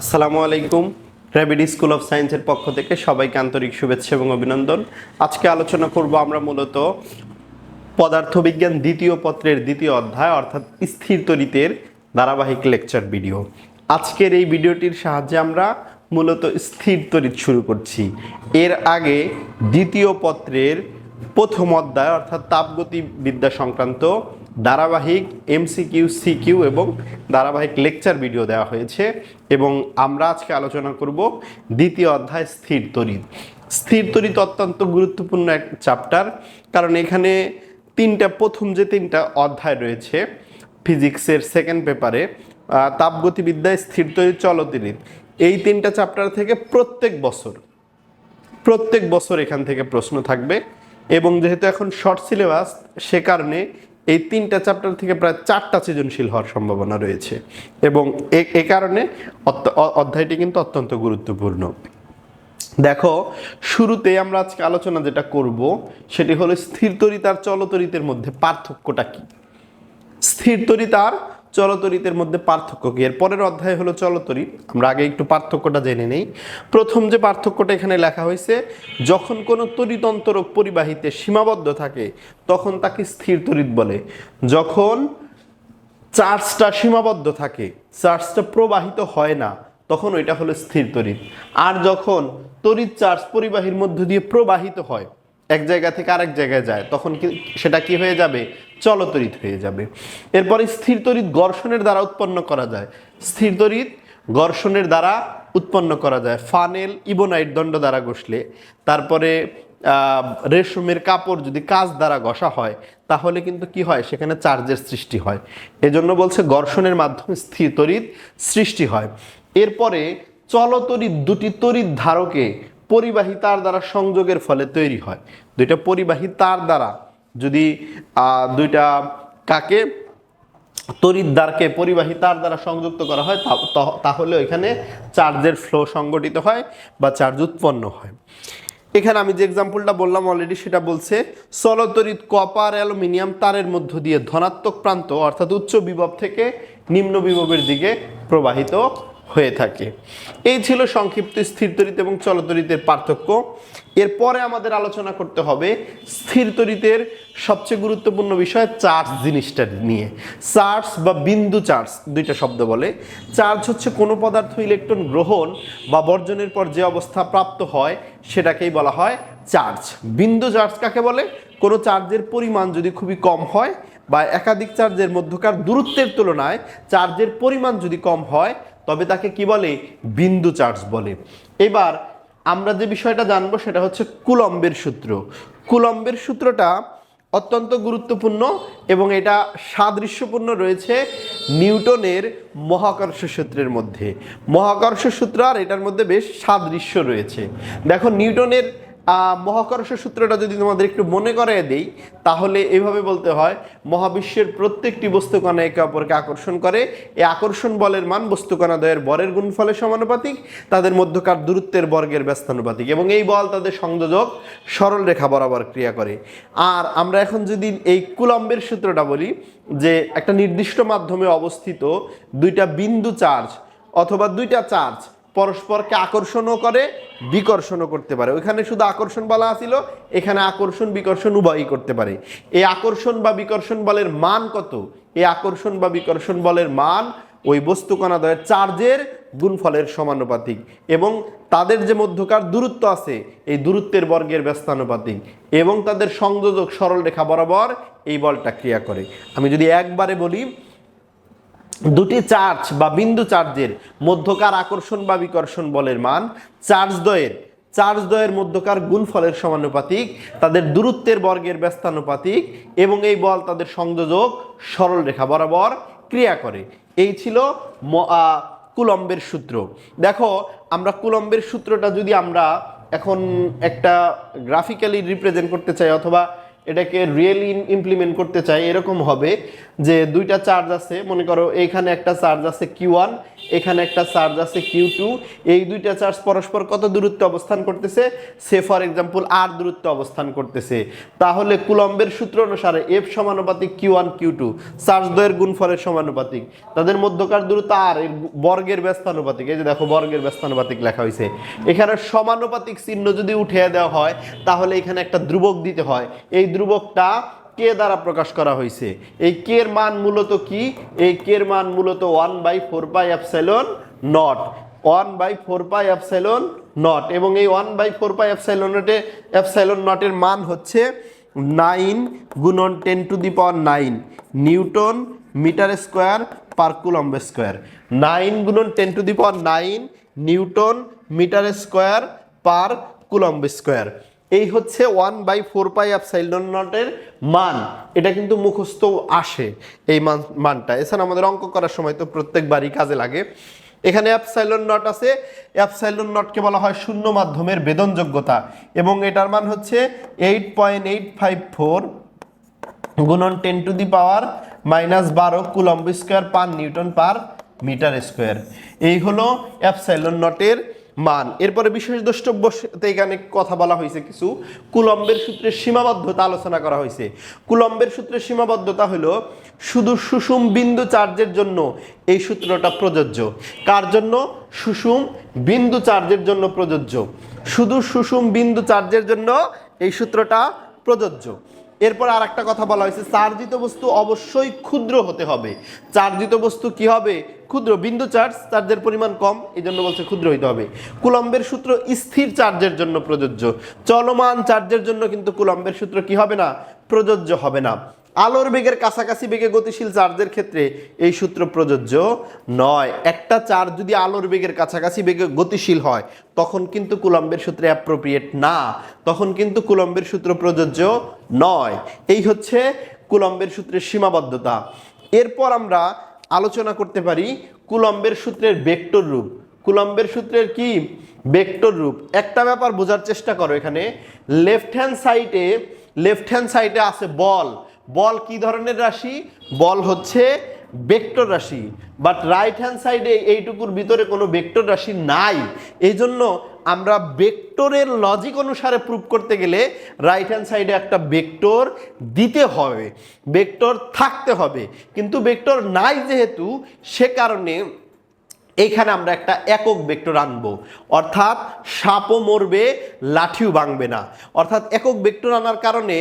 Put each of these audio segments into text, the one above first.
আসসালামু আলাইকুম। র্যাবিড school of সায়েন্সের পক্ষ থেকে সবাইকে আন্তরিক শুভেচ্ছা এবং অভিনন্দন। আজকে আলোচনা করব আমরা মূলত পদার্থবিজ্ঞান দ্বিতীয় পত্রের দ্বিতীয় অধ্যায়, অর্থাৎ স্থির তরিতের ধারাবাহিক লেকচার ভিডিও। আজকের এই ভিডিওটির সাহায্যে আমরা মূলত স্থির তরিত শুরু করছি। এর আগে দ্বিতীয় পত্রের প্রথম অধ্যায়, অর্থাৎ তাপগতি বিদ্যা সংক্রান্ত ধারাবাহিক এমসিকিউ সিকিউ এবং ধারাবাহিক লেকচার ভিডিও দেওয়া হয়েছে এবং আমরা আজকে আলোচনা করব দ্বিতীয় অধ্যায় স্থির তরিত স্থির তরিত অত্যন্ত গুরুত্বপূর্ণ এক চ্যাপ্টার কারণ এখানে তিনটা, প্রথম যে তিনটা অধ্যায় রয়েছে ফিজিক্সের সেকেন্ড পেপারে তাপগতিবিদ্যায় স্থির তরিত চলতরিত এই তিনটা চ্যাপ্টার থেকে প্রত্যেক বছর প্রত্যেক বছর এখান থেকে প্রশ্ন থাকবে এবং যেহেতু এখন শর্ট সিলেবাস সে কারণে এই তিনটা চ্যাপ্টার থেকে প্রায় চারটা সৃজনশীল হওয়ার সম্ভাবনা রয়েছে। এবং এ- কারণে অধ্যায়টি কিন্তু অত্যন্ত গুরুত্বপূর্ণ। দেখো, শুরুতে আমরা আজকে আলোচনা যেটা করব, সেটি হলো স্থির আর চলতরিতের মধ্যে পার্থক্যটা কি? স্থির আর চলতরিতের মধ্যে পার্থক্য কি? এর পরের অধ্যায় হলো চলতরিত আমরা আগে একটু পার্থক্যটা জেনে নেই। প্রথম যে পার্থক্যটা এখানে লেখা হয়েছে, যখন কোনো তরিতন্তরক পরিবাহিতে সীমাবদ্ধ থাকে, তখন তাকে স্থির তরিত বলে। যখন চার্জটা সীমাবদ্ধ থাকে, চার্জটা প্রবাহিত হয় না, তখন ওইটা হলো স্থির তড়িৎ। আর যখন তড়িৎ চার্জ পরিবাহীর মধ্য দিয়ে প্রবাহিত হয়, এক জায়গা থেকে আরেক জায়গায় যায়, তখন কি সেটা কি হয়ে যাবে? চলতড়িৎ হয়ে যাবে। এরপরে স্থির তড়িৎ ঘর্ষণের দ্বারা উৎপন্ন করা যায়। স্থির তড়িৎ ঘর্ষণের দ্বারা উৎপন্ন করা যায়। ফানেল ইবোনাইট দণ্ড দ্বারা ঘষলে। তারপরে রেশমের কাপড় যদি কাজ দ্বারা ঘষা হয়, তাহলে কিন্তু কি হয়? সেখানে চার্জের সৃষ্টি হয়। এজন্য বলছে ঘর্ষণের মাধ্যমে স্থির তড়িৎ সৃষ্টি হয়। এরপরে চলতড়িৎ দুটি তড়িৎ ধারকে পরিবাহী তার দ্বারা সংযোগের ফলে তৈরি হয়। দুইটা পরিবাহী তার দ্বারা যদি দুইটা কাকে তড়িৎদ্বারকে পরিবাহী তার দ্বারা সংযুক্ত করা হয় তাহলে এখানে চার্জের ফ্লো সংগঠিত হয় বা চার্জ উৎপন্ন হয়। এখানে আমি যে এক্সাম্পলটা বললাম অলরেডি সেটা বলছে চলতরিত কপার অ্যালুমিনিয়াম তারের মধ্য দিয়ে ধনাত্মক প্রান্ত, অর্থাৎ উচ্চ বিভব থেকে নিম্ন বিভবের দিকে প্রবাহিত হয়ে থাকে। এই ছিল সংক্ষিপ্ত, স্থির তরিত এবং চলতরিতের পার্থক্য। এরপরে আমাদের আলোচনা করতে হবে স্থির তরিতের সবচেয়ে গুরুত্বপূর্ণ বিষয় চার্জ জিনিসটা নিয়ে। চার্জ বা বিন্দু চার্জ দুইটা শব্দ বলে। চার্জ হচ্ছে কোনো পদার্থ ইলেকট্রন গ্রহণ বা বর্জনের পর যে অবস্থা প্রাপ্ত হয় সেটাকেই বলা হয় চার্জ। বিন্দু চার্জ কাকে বলে? কোনো চার্জের পরিমাণ যদি খুবই কম হয় বা একাধিক চার্জের মধ্যকার দূরত্বের তুলনায় চার্জের পরিমাণ যদি কম হয় তবে তাকে কি বলে? বিন্দু চার্জ বলে। এবার আমরা যে বিষয়টা জানব সেটা হচ্ছে কুলম্বের সূত্র। কুলম্বের সূত্রটা অত্যন্ত গুরুত্বপূর্ণ এবং এটা সাদৃশ্যপূর্ণ রয়েছে নিউটনের মহাকর্ষ সূত্রের মধ্যে। মহাকর্ষ সূত্র আর এটার মধ্যে বেশ সাদৃশ্য রয়েছে। দেখো, নিউটনের মহাকর্ষ সূত্রটা যদি তোমাদের একটু মনে করাই দেই, তাহলে এভাবে বলতে হয়, মহাবিশ্বের প্রত্যেকটি বস্তুকণা একে অপরকে আকর্ষণ করে। এই আকর্ষণ বলের মান বস্তুকণাদ্বয়ের বরের গুণফলের সমানুপাতিক, তাদের মধ্যকার দূরত্বের বর্গের ব্যস্তানুপাতিক এবং এই বল তাদের সংযোজক সরল রেখা বরাবর ক্রিয়া করে। আর আমরা এখন যদি এই কুলম্বের সূত্রটা বলি, যে একটা নির্দিষ্ট মাধ্যমে অবস্থিত দুইটা বিন্দু চার্জ অথবা দুইটা চার্জ পরস্পরকে আকর্ষণও করে, বিকর্ষণও করতে পারে। ওইখানে শুধু আকর্ষণ বলা আছিল, এখানে আকর্ষণ, বিকর্ষণ উভয়ই করতে পারে। এই আকর্ষণ বা বিকর্ষণ বলের মান কত? এই আকর্ষণ বা বিকর্ষণ বলের মান ওই বস্তুকণাদ্বয়ের চার্জের গুণফলের সমানুপাতিক এবং তাদের যে মধ্যকার দূরত্ব আছে, এই দূরত্বের বর্গের ব্যস্তানুপাতিক এবং তাদের সংযোজক সরল রেখা বরাবর এই বলটা ক্রিয়া করে। আমি যদি একবারে বলি দুটি চার্জ বা বিন্দু চার্জের মধ্যকার আকর্ষণ বা বিকর্ষণ বলের মান, চার্জ দ্বয়ের। চার্জ দ্বয়ের মধ্যকার গুণফলের সমানুপাতিক, তাদের দূরত্বের বর্গের ব্যস্তানুপাতিক এবং এই বল তাদের সংযোজক সরল রেখা বরাবর ক্রিয়া করে। এই ছিল কুলম্বের সূত্র। দেখো, আমরা কুলম্বের সূত্রটা যদি আমরা এখন একটা গ্রাফিক্যালি রিপ্রেজেন্ট করতে চাই অথবা এটাকে রিয়েলি ইমপ্লিমেন্ট করতে চাই, এরকম হবে যে দুইটা চার্জ আছে, মনে করো এইখানে একটা চার্জ আছে কিউ এখানে একটা চার্জ আছে কিউ এই দুইটা চার্জ পরস্পর কত দূরত্বে অবস্থান করতেছে? সে ফর এক্সাম্পল আর দূরত্বে অবস্থান করতেছে। তাহলে কুলম্বের সূত্র অনুসারে এফ সমানুপাতিক Q one Q two charge দ্বয়ের গুণফলের সমানুপাতিক। তাদের মধ্যকার দূরত্ব আর এর বর্গের ব্যস্তানুপাতিক এই যে দেখো বর্গের ব্যস্তানুপাতিক লেখা হয়েছে। এখানে সমানুপাতিক চিহ্ন যদি উঠিয়ে দেওয়া হয়, তাহলে এখানে একটা ধ্রুবক দিতে হয়। এই ধ্রুবকটা কে দ্বারা প্রকাশ করা হয়েছে? এই কে এর মান মূলত কি? এই কে এর মান মূলত one by four pi epsilon naught. One by four pi epsilon naught. এবং এই one by four pi epsilon নটে epsilon নটের মান হচ্ছে নাইন গুণন ten to the power nine newton metre square per square. Nine গুণন ten to the power nine newton metre square per coulomb square. এই হচ্ছে one by four pi epsilon নটের মান। এটা কিন্তু মুখস্থ আসে এই মান মানটা। এছাড়া আমাদের অঙ্ক করার সময় তো প্রত্যেকবারই কাজে লাগে। এখানে অ্যাপসাইলন নট আছে। অ্যাপসাইলন নটকে বলা হয় শূন্য মাধ্যমের বেদনযোগ্যতা। এবং এটার মান হচ্ছে eight point eight five four গুণন ten to the power minus বারো coulomb square per newton per metre square এই হলো অ্যাপসাইলন নটের মান। এরপরে বিশেষ দ্রষ্টব্যতে এখানে কথা বলা হয়েছে কিছু। কুলম্বের সূত্রের সীমাবদ্ধতা আলোচনা করা হয়েছে। কুলম্বের সূত্রের সীমাবদ্ধতা হলো, শুধু সুষুম বিন্দু চার্জের জন্য এই সূত্রটা প্রযোজ্য। কার জন্য? সুষুম বিন্দু চার্জের জন্য প্রযোজ্য। শুধু সুষুম বিন্দু চার্জের জন্য এই সূত্রটা প্রযোজ্য। এরপর আর একটা কথা বলা হয়েছে, চার্জিত বস্তু অবশ্যই ক্ষুদ্র হতে হবে। চার্জিত বস্তু কি হবে? ক্ষুদ্র বিন্দু চার্জ চার্জের পরিমাণ কম এই জন্য বলছে ক্ষুদ্র হইতে হবে। কুলম্বের সূত্র স্থির চার্জের জন্য প্রযোজ্য। চলমান চার্জের জন্য কিন্তু কুলম্বের সূত্র কি হবে না? প্রযোজ্য হবে না। আলোর বেগের কাছাকাছি বেগে গতিশীল চার্জের ক্ষেত্রে এই সূত্র প্রযোজ্য নয়। একটা চার্জ যদি আলোর বেগের কাছাকাছি বেগে গতিশীল হয়, তখন কিন্তু কুলম্বের সূত্রে অ্যাপ্রোপ্রিয়েট না। তখন কিন্তু কুলম্বের সূত্র প্রযোজ্য নয়। এই হচ্ছে কুলম্বের সূত্রের সীমাবদ্ধতা। এরপর আমরা আলোচনা করতে পারি কুলম্বের সূত্রের বেক্টর রূপ। কুলম্বের সূত্রের কি? বেক্টর রূপ। একটা ব্যাপার বোঝার চেষ্টা করো এখানে। লেফট হ্যান্ড সাইডে লেফট হ্যান্ড সাইডে আছে বল। বল কি ধরনের রাশি? বল হচ্ছে বেক্টর রাশি। বাট রাইট হ্যান্ড সাইডে এইটুকুর ভিতরে কোনো বেক্টর রাশি নাই। এই জন্য আমরা বেক্টরের লজিক অনুসারে প্রুভ করতে গেলে রাইট হ্যান্ড সাইডে একটা বেক্টর দিতে হবে বেক্টর থাকতে হবে। কিন্তু বেক্টর নাই যেহেতু, সে কারণে এইখানে আমরা একটা একক বেক্টর আনব। অর্থাৎ সাপও মরবে, লাঠিও ভাঙবে না। অর্থাৎ একক ভেক্টর আনার কারণে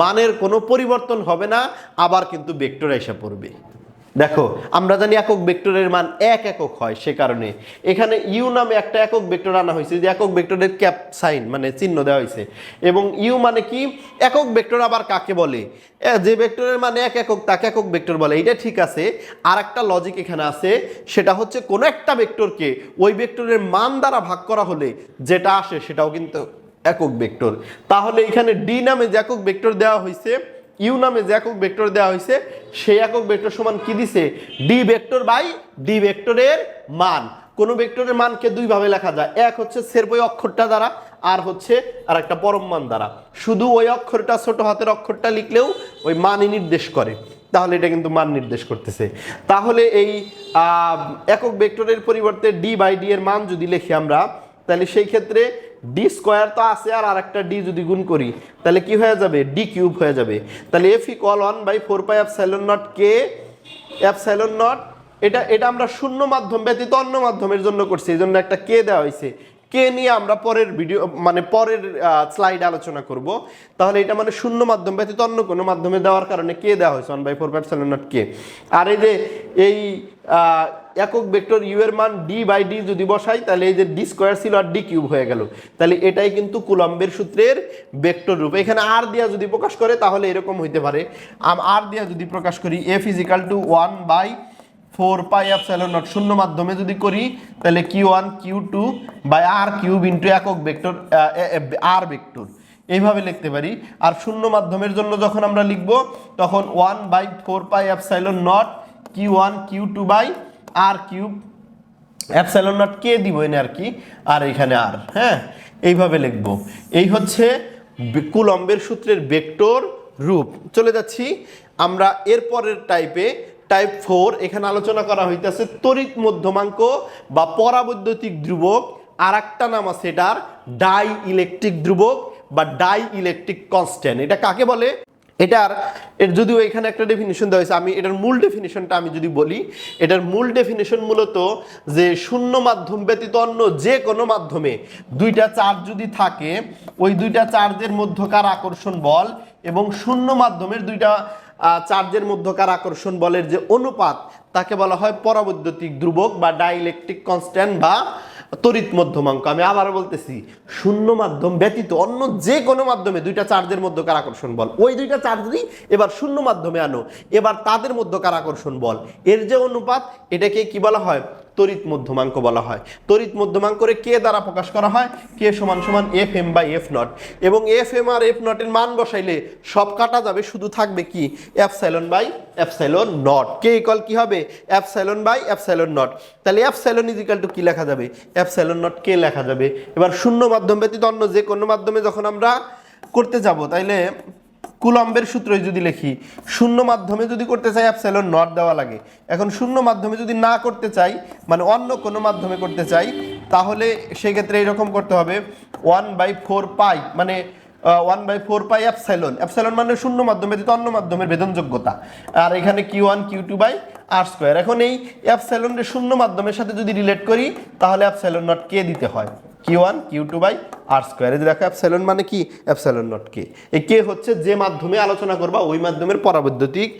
মানের কোনো পরিবর্তন হবে না, আবার কিন্তু ভেক্টর এসে পড়বে। দেখো, আমরা জানি একক ভেক্টরের মান এক একক হয় সে কারণে। এখানে ইউ নামে একটা একক ভেক্টর আনা হয়েছে, যে একক ভেক্টরের ক্যাপ সাইন মানে চিহ্ন দেওয়া হয়েছে। এবং ইউ মানে কি? একক ভেক্টর আবার কাকে বলে? যে ভেক্টরের মানে এক একক, তাকে একক ভেক্টর বলে। এটা ঠিক আছে। আর একটা লজিক এখানে আছে, সেটা হচ্ছে কোনো একটা ভেক্টরকে ওই ভেক্টরের মান দ্বারা ভাগ করা হলে যেটা আসে সেটাও কিন্তু একক ভেক্টর। তাহলে এখানে ডি নামে যে একক ভেক্টর দেওয়া হয়েছে ইউ নামে যে একক ভেক্টর দেওয়া হয়েছে সেই একক ভেক্টর সমান কি দিছে? ডি ভেক্টর বাই ডি ভেক্টরের মান। কোন ভেক্টরের মানকে দুইভাবে লেখা যায়। এক হচ্ছে সেরপ ওই অক্ষরটা দ্বারা, আর হচ্ছে আর একটা পরম মান দ্বারা। শুধু ওই অক্ষরটা, ছোট হাতের অক্ষরটা লিখলেও ওই মানই নির্দেশ করে। তাহলে এটা কিন্তু মান নির্দেশ করতেছে। তাহলে এই একক ভেক্টরের পরিবর্তে ডি বাই ডি এর মান যদি লিখি আমরা, তাহলে সেই ক্ষেত্রে ডি স্কোয়ার তো আছে আর আরেকটা ডি যদি গুণ করি, তাহলে কি হয়ে যাবে? ডি কিউব হয়ে যাবে। তাহলে F equal one by four pi epsilon naught K epsilon naught এটা এটা আমরা শূন্য মাধ্যম ব্যতীত অন্য মাধ্যমের জন্য করছি, এই জন্য একটা কে দেওয়া হয়েছে। কে নিয়ে আমরা পরের ভিডিও মানে পরের স্লাইড আলোচনা করব? তাহলে এটা মানে শূন্য মাধ্যম ব্যতীত অন্য কোনো মাধ্যমে দেওয়ার কারণে কে দেওয়া হয়েছে? One by four five seven naught কে। আর এই যে এই একক ভেক্টর ইউ এর মান ডি বাই ডি যদি বসাই, তাহলে এই যে ডি স্কোয়ার ছিল আর ডি কিউব হয়ে গেল। তাহলে এটাই কিন্তু কুলম্বের সূত্রের ভেক্টর রূপ। এখানে আর দিয়া যদি প্রকাশ করে, তাহলে এরকম হইতে পারে। আর দিয়া যদি প্রকাশ করি F is equal to one by four pi epsilon naught শূন্য মাধ্যমে যদি করি, তাহলে Q one Q two by R cube into একক ভেক্টর আর ভেক্টর এইভাবে লিখতে পারি। আর শূন্য মাধ্যমের জন্য যখন আমরা লিখব, তখন one by four pi epsilon naught Q one Q two by R cube epsilon naught কে দিব এনে আর কি? আর এখানে আর হ্যাঁ? এইভাবে লিখব। এই হচ্ছে কুলম্বের সূত্রের ভেক্টর রূপ। চলে যাচ্ছি। আমরা এরপরের টাইপে টাইপ ফোর এখানে আলোচনা করা হইতেছে তড়িৎ মধ্যমাঙ্ক বা পরাবৈদ্যুতিক ধ্রুবক। আর একটা নাম আছে এটার ডাই ইলেকট্রিক ধ্রুবক বা ডাই ইলেকট্রিক কনস্ট্যান্ট। এটা কাকে বলে? এটার, এর যদিও এখানে একটা ডেফিনিশন দেওয়া হয়েছে, আমি এটার মূল ডেফিনিশনটা আমি যদি বলি, এটার মূল ডেফিনিশন মূলত যে শূন্য মাধ্যম ব্যতীত অন্য যে কোনো মাধ্যমে দুইটা চার্জ যদি থাকে, ওই দুইটা চার্জের মধ্যকার আকর্ষণ বল এবং শূন্য মাধ্যমের দুইটা চার্জের মধ্যকার আকর্ষণ বলের যে অনুপাত, তাকে বলা হয় পরাবৈদ্যুতিক ধ্রুবক বা ডাইলেকট্রিক কনস্ট্যান্ট বা তড়িৎ মধ্যমাঙ্ক আমি আবার বলতেছি, শূন্য মাধ্যম ব্যতীত অন্য যে কোনো মাধ্যমে দুইটা চার্জের মধ্যকার আকর্ষণ বল। ওই দুইটা চার্জই এবার শূন্য মাধ্যমে আনো। এবার তাদের মধ্যকার আকর্ষণ বল। এর যে অনুপাত, এটাকে কি বলা হয়? তড়িৎ মধ্যমাঙ্ক বলা হয়। তড়িৎ মধ্যমাঙ্করে কে দ্বারা প্রকাশ করা হয়? কে সমান সমান F M by F naught. এবং এফ এম আর এফ নটের মান বসাইলে সব কাটা যাবে, শুধু থাকবে কি? Epsilon by epsilon naught. K equal কি হবে? Epsilon by epsilon naught. তাহলে এফ সাইলন ইজিক্যাল টু কি লেখা যাবে? এফ সাইলন নট কে লেখা যাবে? এবার শূন্য মাধ্যম ব্যতীত অন্য যে কোনো মাধ্যমে যখন আমরা করতে যাব, তাইলে কুলম্বের সূত্রে যদি লিখি, শূন্য মাধ্যমে যদি করতে চাই অ্যাপসাইলন নট দেওয়া লাগে। এখন শূন্য মাধ্যমে যদি না করতে চাই মানে অন্য কোনো মাধ্যমে করতে চাই, তাহলে সেক্ষেত্রে এরকম করতে হবে ওয়ান বাই ফোর পাই মানে one by four pi epsilon epsilon মানে শূন্য মাধ্যমে যদি অন্য মাধ্যমের বেদনযোগ্যতা। আর এখানে Q one Q two by R square এখন এই অ্যাপসাইলনের শূন্য মাধ্যমের সাথে যদি রিলেট করি, তাহলে অ্যাপসাইলন নট কে দিতে হয়। Q one Q two by R square যে দেখো অ্যাপসাইলন মানে কি? অ্যাপসাইলন নট কে এই কে হচ্ছে যে মাধ্যমে আলোচনা করবা, ওই মাধ্যমের পরাবৈদ্যুতিক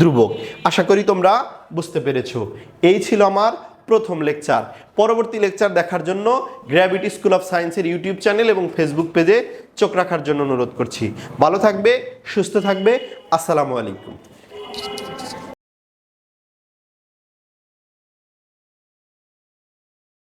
ধ্রুবক। আশা করি তোমরা বুঝতে পেরেছ। এই ছিল আমার প্রথম লেকচার পরবর্তী লেকচার দেখার জন্য গ্র্যাভিটি স্কুল অফ সায়েন্সের ইউটিউব চ্যানেল এবং ফেসবুক পেজে চোখ রাখার জন্য অনুরোধ করছি। ভালো থাকবে, সুস্থ থাকবে। আসসালামু আলাইকুম।